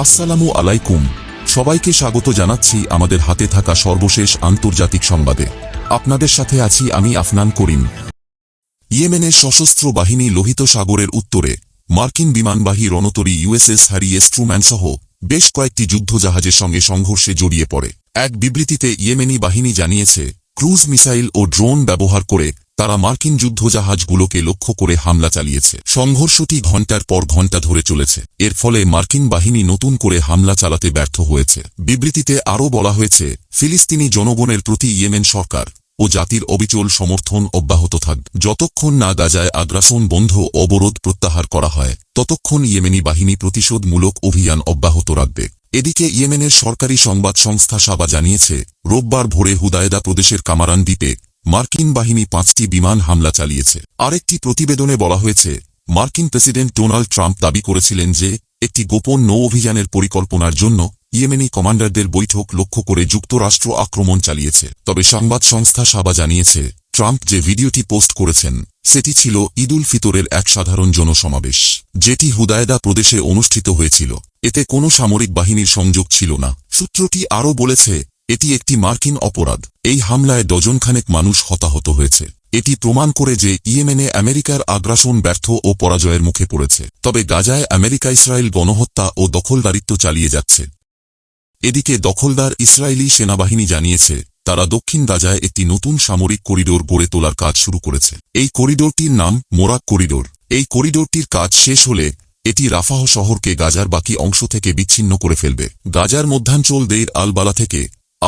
আসসালামু আলাইকুম। সবাইকে স্বাগত জানাচ্ছি আমাদের হাতে থাকা সর্বশেষ আন্তর্জাতিক সংবাদে। আপনাদের সাথে আছি আমি আফনান করিম। ইয়েমেনের সশস্ত্র বাহিনী লোহিত সাগরের উত্তরে মার্কিন বিমানবাহী রণতরী ইউএসএস হ্যারি এস ট্রুম্যান সহ বেশ কয়েকটি যুদ্ধজাহাজের সঙ্গে সংঘর্ষে জড়িয়ে পড়ে। এক বিবৃতিতে ইয়েমেনি বাহিনী জানিয়েছে, ক্রুজ মিসাইল ও ড্রোন ব্যবহার করে তারা মার্কিন যুদ্ধজাহাজগুলোকে লক্ষ্য করে হামলা চালিয়েছে। সংঘর্ষটি ঘণ্টার পর ঘণ্টা ধরে চলেছে। এর ফলে মার্কিন বাহিনী নতুন করে হামলা চালাতে ব্যর্থ হয়েছে। বিবৃতিতে আরও বলা হয়েছে, ফিলিস্তিনি জনগণের প্রতি ইয়েমেন সরকার ও জাতির অবিচল সমর্থন অব্যাহত থাক। যতক্ষণ না গাজায় আগ্রাসন বন্ধ অবরোধ প্রত্যাহার করা হয়, ততক্ষণ ইয়েমেনি বাহিনী প্রতিশোধমূলক অভিযান অব্যাহত রাখবে। এদিকে ইয়েমেনের সরকারি সংবাদ সংস্থা সাবা জানিয়েছে, রোববার ভোরে হুদায়দা প্রদেশের কামারান দ্বীপে মার্কিন বাহিনী পাঁচটি বিমান হামলা চালিয়েছে। আরেকটি প্রতিবেদনে বলা হয়েছে, মার্কিন প্রেসিডেন্ট ডোনাল্ড ট্রাম্প দাবি করেছিলেন যে, একটি গোপন নৌ অভিযানের পরিকল্পনার জন্য ইয়েমেনি কমান্ডারদের বৈঠক লক্ষ্য করে যুক্তরাষ্ট্র আক্রমণ চালিয়েছে। তবে সংবাদ সংস্থা সাবা জানিয়েছে, ট্রাম্প যে ভিডিওটি পোস্ট করেছেন, সেটি ছিল ঈদুল ফিতরের এক সাধারণ জনসমাবেশ, যেটি হুদায়দা প্রদেশে অনুষ্ঠিত হয়েছিল। এতে কোনো সামরিক বাহিনীর সংযোগ ছিল না। সূত্রটি আরও বলেছে, এটি একটি মার্কিন অপরাধ। এই হামলায় ডজনখানেক মানুষ হতাহত হয়েছে। এটি প্রমাণ করে যে ইয়েমেনে আমেরিকার আগ্রাসন ব্যর্থ ও পরাজয়ের মুখে পড়েছে। তবে গাজায় আমেরিকা ইসরায়েল গণহত্যা ও দখলদারিত্ব চালিয়ে যাচ্ছে। এদিকে দখলদার ইসরায়েলি সেনাবাহিনী জানিয়েছে, তারা দক্ষিণ গাজায় একটি নতুন সামরিক করিডোর গড়ে তোলার কাজ শুরু করেছে। এই করিডোরটির নাম মোরাক করিডোর। এই করিডোরটির কাজ শেষ হলে, এটি রাফাহ শহরকে গাজার বাকি অংশ থেকে বিচ্ছিন্ন করে ফেলবে। গাজার মধ্যাঞ্চল দেইর আলবালা থেকে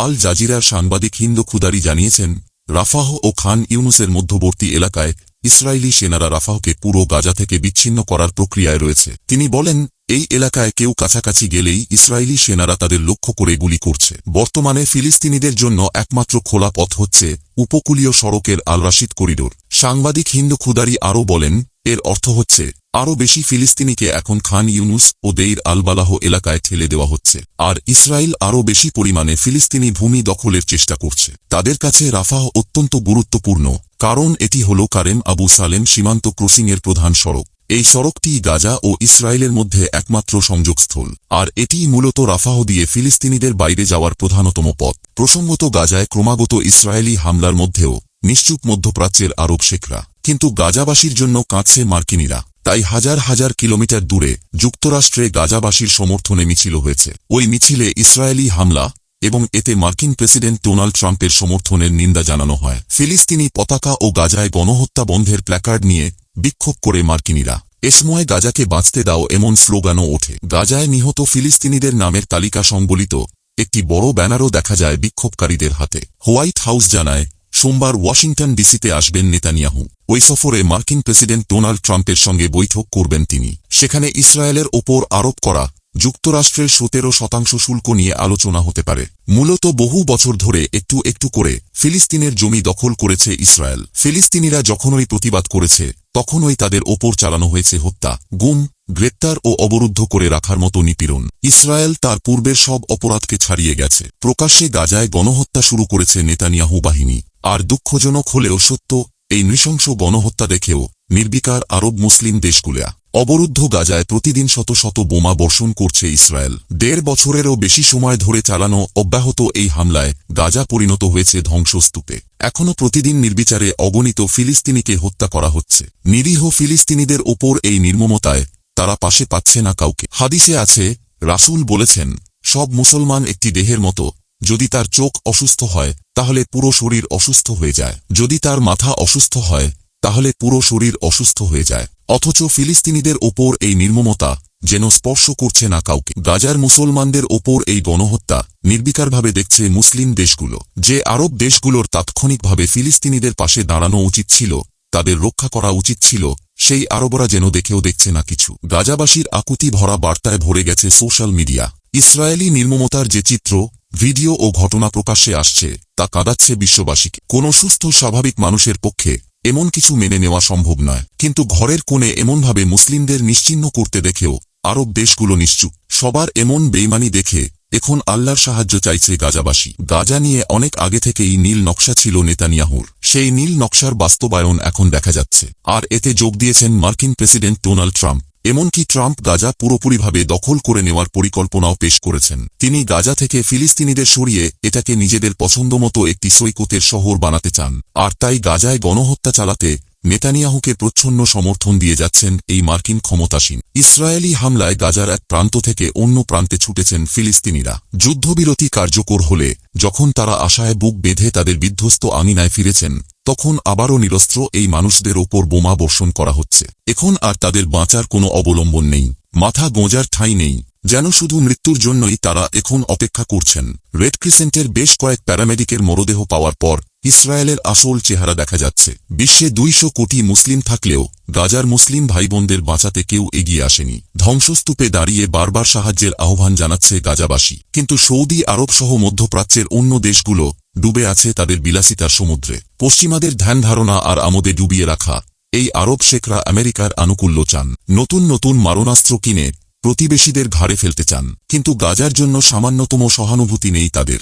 আল জাজিরার সাংবাদিক হিন্দ খুদারি জানিয়েছেন, রাফাহ ও খান ইউনুসের মধ্যবর্তী এলাকায় ইসরায়েলি সেনারা রাফাহকে পুরো গাজা থেকে বিচ্ছিন্ন করার প্রক্রিয়ায় রয়েছে। তিনি বলেন, এই এলাকায় কেউ কাছাকাছি গেলেই ইসরায়েলি সেনারা তাদের লক্ষ্য করে গুলি করছে। বর্তমানে ফিলিস্তিনিদের জন্য একমাত্র খোলা পথ হচ্ছে উপকূলীয় সড়কের আল রাশিদ করিডোর। সাংবাদিক হিন্দু খুদারি আরও বলেন এর অর্থ হচ্ছে, আরও বেশি ফিলিস্তিনিকে এখন খান ইউনুস ও দেইর আলবালাহ এলাকায় ঠেলে দেওয়া হচ্ছে। আর ইসরায়েল আরও বেশি পরিমাণে ফিলিস্তিনি ভূমি দখলের চেষ্টা করছে। তাদের কাছে রাফাহ অত্যন্ত গুরুত্বপূর্ণ, কারণ এটি হল কারেম আবু সালেম সীমান্ত ক্রসিংয়ের প্রধান সড়ক। এই সড়কটি গাজা ও ইসরায়েলের মধ্যে একমাত্র সংযোগস্থল। আর এটি মূলত রাফাহ দিয়ে ফিলিস্তিনিদের বাইরে যাওয়ার প্রধানতম পথ। প্রসঙ্গত গাজায় ক্রমাগত ইসরায়েলি হামলার মধ্যেও নিশ্চুপ মধ্যপ্রাচ্যের আরব শেখরা। কিন্তু গাজাবাসীর জন্য কাঁদছে মার্কিনীরা। তাই হাজার হাজার কিলোমিটার দূরে যুক্তরাষ্ট্রে গাজাবাসীর সমর্থনে মিছিল হয়েছে। ওই মিছিলে ইসরায়েলি হামলা এবং এতে মার্কিন প্রেসিডেন্ট ডোনাল্ড ট্রাম্পের সমর্থনের নিন্দা জানানো হয়। ফিলিস্তিনি পতাকা ও গাজায় গণহত্যা বন্ধের প্ল্যাকার্ড নিয়ে বিক্ষোভ করে মার্কিনীরা। এসময় গাজাকে বাঁচতে দাও এমন স্লোগানও ওঠে। গাজায় নিহত ফিলিস্তিনিদের নামের তালিকা সংবলিত একটি বড় ব্যানারও দেখা যায় বিক্ষোভকারীদের হাতে। হোয়াইট হাউস জানায় সোমবার ওয়াশিংটন ডিসিতে আসবেন নেতানিয়াহু। ওই সফরে মার্কিন প্রেসিডেন্ট ডোনাল্ড ট্রাম্পের সঙ্গে বৈঠক করবেন তিনি। সেখানে ইসরায়েলের ওপর আরোপ করা, যুক্তরাষ্ট্রের সতেরো শতাংশ শুল্ক নিয়ে আলোচনা হতে পারে। মূলত বহু বছর ধরে একটু একটু করে ফিলিস্তিনের জমি দখল করেছে ইসরায়েল। ফিলিস্তিনিরা যখনই প্রতিবাদ করেছে তখনই তাদের ওপর চালানো হয়েছে হত্যা, গুম, গ্রেপ্তার ও অবরুদ্ধ করে রাখার মতো নিপীড়ন। ইসরায়েল তার পূর্বের সব অপরাধকে ছাড়িয়ে গেছে। প্রকাশ্যে গাজায় গণহত্যা শুরু করেছে নেতানিয়াহু বাহিনী। আর দুঃখজনক হলেও সত্য, এই নৃশংস গণহত্যা দেখেও নির্বিকার আরব মুসলিম দেশগুলা অবরুদ্ধ গাজায় প্রতিদিন শত শত বোমা বর্ষণ করছে ইসরায়েল। দেড় বছরেরও বেশি সময় ধরে চালানো অব্যাহত এই হামলায় গাজা পরিণত হয়েছে ধ্বংসস্তূপে। এখনও প্রতিদিন নির্বিচারে অগণিত ফিলিস্তিনিকে হত্যা করা হচ্ছে। নিরীহ ফিলিস্তিনিদের ওপর এই নির্মমতায় তারা পাশে পাচ্ছে না কাউকে। হাদিসে আছে, রাসুল বলেছেন, সব মুসলমান একটি দেহের মতো, যদি তার চোখ অসুস্থ হয়, তাহলে পুরো শরীর অসুস্থ হয়ে যায়। যদি তার মাথা অসুস্থ হয় তাহলে পুরো শরীর অসুস্থ হয়ে যায়। অথচ ফিলিস্তিনিদের ওপর এই নির্মমতা যেন স্পর্শ করছে না কাউকে। গাজার মুসলমানদের ওপর এই গণহত্যা নির্বিকারভাবে দেখছে মুসলিম দেশগুলো। যে আরব দেশগুলোর তাৎক্ষণিকভাবে ফিলিস্তিনিদের পাশে দাঁড়ানো উচিত ছিল, তাদের রক্ষা করা উচিত ছিল, সেই আরবরা যেন দেখেও দেখছে না কিছু। গাজাবাসীর আকুতি ভরা বার্তায় ভরে গেছে সোশ্যাল মিডিয়া। ইসরায়েলি নির্মমতার যে চিত্র, ভিডিও ও ঘটনা প্রকাশ্যে আসছে, তা কাঁদাচ্ছে বিশ্ববাসীকে। কোনো সুস্থ, স্বাভাবিক মানুষের পক্ষে এমন কিছু মেনে নেওয়া সম্ভব নয়। কিন্তু ঘরের কোণে এমনভাবে মুসলিমদের নিশ্চিহ্ন করতে দেখেও আরব দেশগুলো নিশ্চুপ। সবার এমন বেইমানি দেখে এখন আল্লাহর সাহায্য চাইছে গাজাবাসী। গাজা নিয়ে অনেক আগে থেকেই নীল নকশা ছিল নেতানিয়াহুর। সেই নীল নকশার বাস্তবায়ন এখন দেখা যাচ্ছে। আর এতে যোগ দিয়েছেন মার্কিন প্রেসিডেন্ট ডোনাল্ড ট্রাম্প। এমনকি ট্রাম্প গাজা পুরোপুরিভাবে দখল করে নেওয়ার পরিকল্পনাও পেশ করেছেন। তিনি গাজা থেকে ফিলিস্তিনিদের সরিয়ে এটাকে নিজেদের পছন্দমতো একটি সৈকতের শহর বানাতে চান, আর তাই গাজায় গণহত্যা চালাতে নেতানিয়াহুকে প্রচ্ছন্ন সমর্থন দিয়ে যাচ্ছেন এই মার্কিন ক্ষমতাসীন। ইসরায়েলি হামলায় গাজার এক প্রান্ত থেকে অন্য প্রান্তে ছুটেছেন ফিলিস্তিনিরা। যুদ্ধবিরতি কার্যকর হলে, যখন তারা আশায় বুক বেঁধে তাদের বিধ্বস্ত আঙিনায় ফিরেছেন, তখন আবারও নিরস্ত্র এই মানুষদের ওপর বোমা বর্ষণ করা হচ্ছে। এখন আর তাদের বাঁচার কোনো অবলম্বন নেই। মাথা গোঁজার ঠাঁই নেই। যেন শুধু মৃত্যুর জন্যই তারা এখন অপেক্ষা করছেন। রেড ক্রিসেন্টের বেশ কয়েক প্যারামেডিকের মরদেহ পাওয়ার পর ইসরায়েলের আসল চেহারা দেখা যাচ্ছে। বিশ্বে দুইশো কোটি মুসলিম থাকলেও গাজার মুসলিম ভাইবোনদের বাঁচাতে কেউ এগিয়ে আসেনি। ধ্বংসস্তূপে দাঁড়িয়ে বারবার সাহায্যের আহ্বান জানাচ্ছে গাজাবাসী। কিন্তু সৌদি আরব সহ মধ্যপ্রাচ্যের অন্য দেশগুলো ডুবে আছে তাদের বিলাসিতার সমুদ্রে। পশ্চিমাদের ধ্যান ধারণা আর আমোদে ডুবিয়ে রাখা এই আরব শেখরা আমেরিকার আনুকূল্য চান। নতুন নতুন মারণাস্ত্র কিনে প্রতিবেশীদের ঘাড়ে ফেলতে চান। কিন্তু গাজার জন্য সামান্যতম সহানুভূতি নেই তাদের।